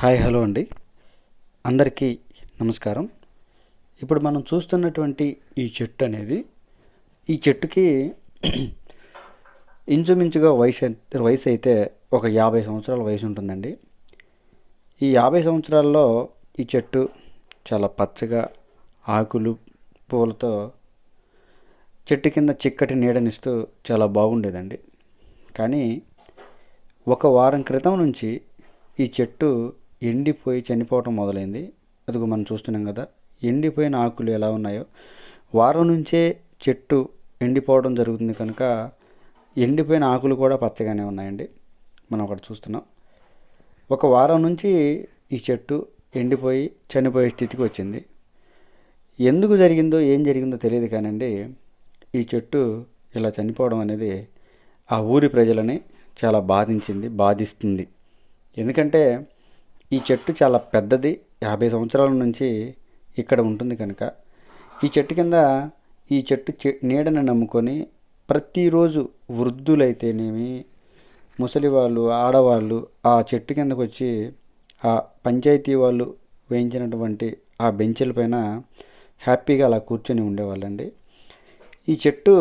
Hi hello అండి. అందరికీ నమస్కారం. ఇప్పుడు మనం చూస్తున్నటువంటి ఈ చెట్టు అనేది ఈ చెట్టుకి ఇంచుమించుగా వయసు వయసు అయితే ఒక యాభై సంవత్సరాల వయసు ఉంటుందండి. ఈ యాభై సంవత్సరాల్లో ఈ చెట్టు చాలా పచ్చగా ఆకులు పూలతో చెట్టు కింద చిక్కటి నీడనిస్తూ చాలా బాగుండేదండి. కానీ ఒక వారం క్రితం నుంచి ఈ చెట్టు ఎండిపోయి చనిపోవటం మొదలైంది. అదిగో మనం చూస్తున్నాం కదా ఎండిపోయిన ఆకులు ఎలా ఉన్నాయో. వారం నుంచే చెట్టు ఎండిపోవడం జరుగుతుంది కనుక ఎండిపోయిన ఆకులు కూడా పచ్చగానే ఉన్నాయండి. మనం ఒకటి చూస్తున్నాం. ఒక వారం నుంచి ఈ చెట్టు ఎండిపోయి చనిపోయే స్థితికి వచ్చింది. ఎందుకు జరిగిందో ఏం జరిగిందో తెలియదు కానండి ఈ చెట్టు ఇలా చనిపోవడం అనేది ఆ ఊరి ప్రజలని చాలా బాధించింది బాధిస్తుంది. ఎందుకంటే ఈ చెట్టు చాలా పెద్దది. యాభై సంవత్సరాల నుంచి ఇక్కడ ఉంటుంది కనుక. ఈ చెట్టు కింద ఈ చెట్టు చె నీడని నమ్ముకొని ప్రతిరోజు వృద్ధులైతేనేమి ముసలి వాళ్ళు ఆడవాళ్ళు ఆ చెట్టు కిందకు వచ్చి ఆ పంచాయతీ వాళ్ళు వేయించినటువంటి ఆ బెంచీల పైన హ్యాపీగా అలా కూర్చొని ఉండేవాళ్ళండి. ఈ చెట్టు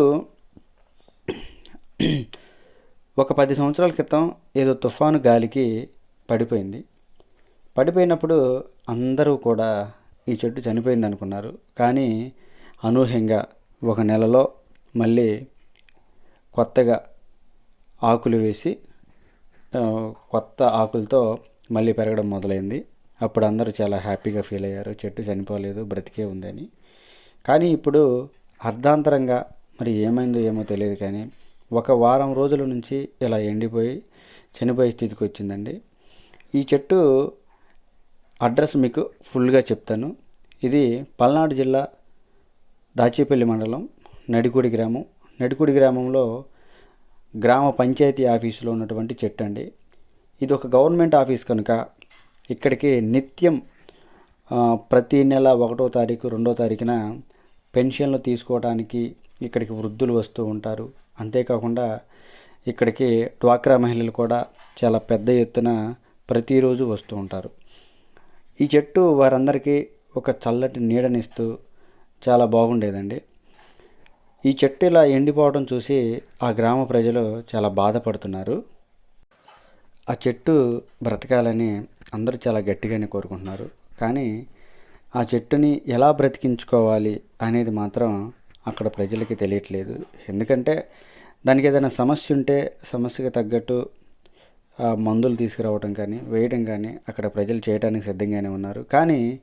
ఒక పది సంవత్సరాల క్రితం ఏదో తుఫాను గాలికి పడిపోయింది. పడిపోయినప్పుడు అందరూ కూడా ఈ చెట్టు చనిపోయింది అనుకున్నారు కానీ అనూహ్యంగా ఒక నెలలో మళ్ళీ కొత్తగా ఆకులు వేసి కొత్త ఆకులతో మళ్ళీ పెరగడం మొదలైంది. అప్పుడు అందరూ చాలా హ్యాపీగా ఫీల్ అయ్యారు. చెట్టు చనిపోలేదు బ్రతికే ఉందని. కానీ ఇప్పుడు అర్ధాంతరంగా మరి ఏమైందో ఏమో తెలియదు కానీ ఒక వారం రోజుల నుంచి ఇలా ఎండిపోయి చనిపోయే స్థితికి వచ్చిందండి. ఈ చెట్టు అడ్రస్ మీకు ఫుల్గా చెప్తాను. ఇది పల్నాడు జిల్లా దాచేపల్లి మండలం నడికుడి గ్రామం. నడికుడి గ్రామంలో గ్రామ పంచాయతీ ఆఫీసులో ఉన్నటువంటి చెట్టు అండి. ఇది ఒక గవర్నమెంట్ ఆఫీస్ కనుక ఇక్కడికి నిత్యం ప్రతి నెల ఒకటో తారీఖు రెండో తారీఖున పెన్షన్లు తీసుకోవడానికి ఇక్కడికి వృద్ధులు వస్తూ ఉంటారు. అంతేకాకుండా ఇక్కడికి డ్వాక్రా మహిళలు కూడా చాలా పెద్ద ఎత్తున ప్రతిరోజు వస్తూ ఉంటారు. ఈ చెట్టు వారందరికీ ఒక చల్లటి నీడనిస్తూ చాలా బాగుండేదండి. ఈ చెట్టు ఇలా ఎండిపోవడం చూసి ఆ గ్రామ ప్రజలు చాలా బాధపడుతున్నారు. ఆ చెట్టు బ్రతకాలని అందరూ చాలా గట్టిగానే కోరుకుంటున్నారు. కానీ ఆ చెట్టుని ఎలా బ్రతికించుకోవాలి అనేది మాత్రం అక్కడ ప్రజలకి తెలియట్లేదు. ఎందుకంటే దానికి ఏదైనా సమస్య ఉంటే సమస్యకి తగ్గట్టు మందులు తీసుకురావటం కానీ వేయడం కానీ అక్కడ ప్రజలు చేయడానికి సిద్ధంగానే ఉన్నారు. కానీ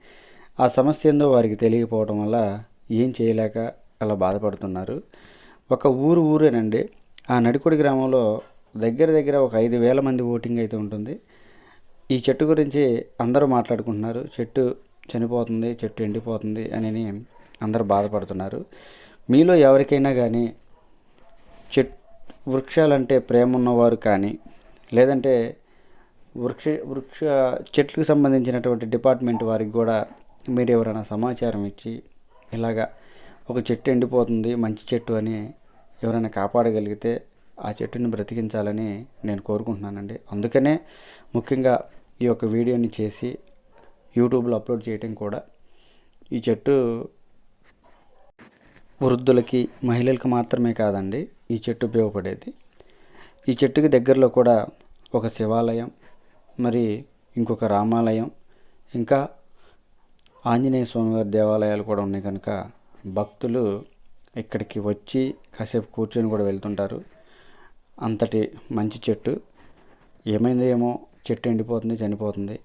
ఆ సమస్య ఏందో వారికి తెలియకపోవడం వల్ల ఏం చేయలేక అలా బాధపడుతున్నారు. ఒక ఊరు ఊరేనండి. ఆ నడికొడి గ్రామంలో దగ్గర దగ్గర ఒక ఐదు వేల మంది ఓటింగ్ అయితే ఉంటుంది. ఈ చెట్టు గురించి అందరూ మాట్లాడుకుంటున్నారు. చెట్టు చనిపోతుంది చెట్టు ఎండిపోతుంది అని అందరూ బాధపడుతున్నారు. మీలో ఎవరికైనా కానీ చెట్ వృక్షాలంటే ప్రేమ ఉన్నవారు కానీ లేదంటే వృక్ష వృక్ష చెట్లకు సంబంధించినటువంటి డిపార్ట్మెంట్ వారికి కూడా మీరు ఎవరైనా సమాచారం ఇచ్చి ఇలాగా ఒక చెట్టు ఎండిపోతుంది మంచి చెట్టు అని ఎవరైనా కాపాడగలిగితే ఆ చెట్టుని బ్రతికించాలని నేను కోరుకుంటున్నానండి. అందుకనే ముఖ్యంగా ఈ యొక్క వీడియోని చేసి యూట్యూబ్లో అప్లోడ్ చేయటం కూడా ఈ చెట్టు వృద్ధులకి మహిళలకు మాత్రమే కాదండి ఈ చెట్టు ఉపయోగపడేది. ఈ చెట్టుకి దగ్గరలో కూడా ఒక శివాలయం మరి ఇంకొక రామాలయం ఇంకా ఆంజనేయ స్వామివారి దేవాలయాలు కూడా ఉన్నాయి కనుక భక్తులు ఇక్కడికి వచ్చి కాసేపు కూర్చొని కూడా వెళ్తుంటారు. అంతటి మంచి చెట్టు. ఏమైందో ఏమో చెట్టు ఎండిపోతుంది చనిపోతుంది.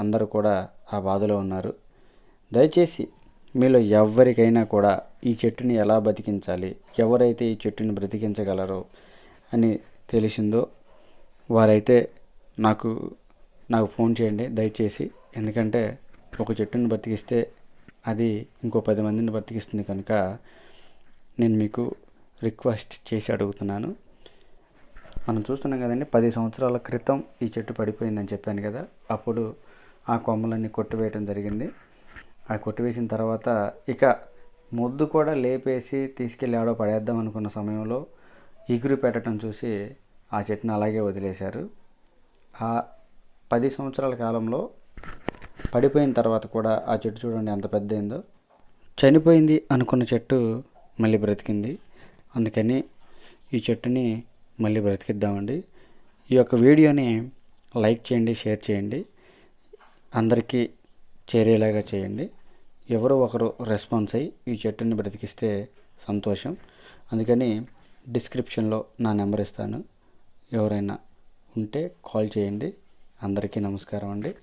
అందరూ కూడా ఆ బాధలో ఉన్నారు. దయచేసి మీలో ఎవరికైనా కూడా ఈ చెట్టుని ఎలా బతికించాలి? ఎవరైతే ఈ చెట్టుని బ్రతికించగలరో అని తెలిసిందో వారైతే నాకు నాకు ఫోన్ చేయండి దయచేసి. ఎందుకంటే ఒక చెట్టుని బతికిస్తే అది ఇంకో పది మందిని బతికిస్తుంది కనుక నేను మీకు రిక్వెస్ట్ చేసి అడుగుతున్నాను. మనం చూస్తున్నాం కదండి పది సంవత్సరాల క్రితం ఈ చెట్టు పడిపోయిందని చెప్పాను కదా అప్పుడు ఆ కొమ్మలన్నీ కొట్టివేయటం జరిగింది. ఆ కొట్టివేసిన తర్వాత ఇక ముద్దు కూడా లేపేసి తీసుకెళ్ళి ఆడో పడేద్దాం అనుకున్న సమయంలో ఎగురు పెట్టడం చూసి ఆ చెట్టుని అలాగే వదిలేశారు. ఆ పది సంవత్సరాల కాలంలో పడిపోయిన తర్వాత కూడా ఆ చెట్టు చూడండి ఎంత పెద్దయిందో. చనిపోయింది అనుకున్న చెట్టు మళ్ళీ బ్రతికింది. అందుకని ఈ చెట్టుని మళ్ళీ బ్రతికిద్దామండి. ఈ యొక్క వీడియోని లైక్ చేయండి షేర్ చేయండి. అందరికీ చేరేలాగా చేయండి. ఎవరో ఒకరు రెస్పాన్స్ అయ్యి ఈ చెట్టుని బ్రతికిస్తే సంతోషం. అందుకని డిస్క్రిప్షన్లో నా నెంబర్ ఇస్తాను. ఎవరైనా ఉంటే కాల్ చేయండి. అందరికీ నమస్కారం అండి.